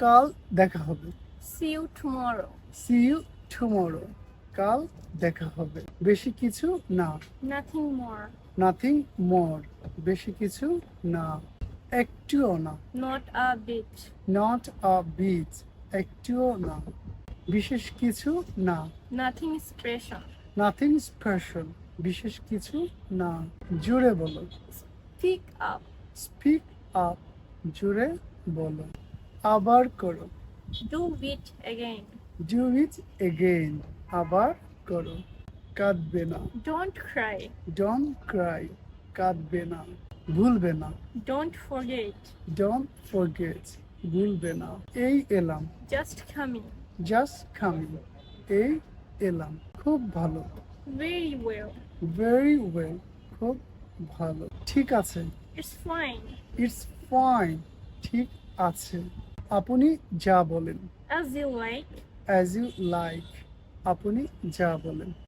কাল দেখা হবে। See you tomorrow. See you tomorrow কাল দেখা হবে। বেশি কিছু না। নাথিং মোর নাথিং মোর বেশি কিছু না। একটুও না। Not a bit. Not a bit একটুও না। বিশেষ কিছু না। নাথিং স্পেশাল নাথিং স্পেশাল বিশেষ কিছু না। জুড়ে বলো। স্পিক আপ স্পিক আপ জুড়ে বলো। আবার করো। Do it again. Do it again আবার করো। কাঁদবে না। Don't ক্রাই ডোন্ট ক্রাই কাঁদবে না। ভুলবে না। ডোন্ট ফরগেট ডোন্ট ফরগেট ভুলবে না। এই এলাম। Just coming. জাস্ট কামিং এই এলাম। খুব ভালো। Very ওয়েল ভেরি ওয়েল খুব ভালো। ঠিক আছে। It's ফাইন ইটস ফাইন ঠিক আছে। আপনি যা বলেন। As you like. As you like আপনি যা বলেন।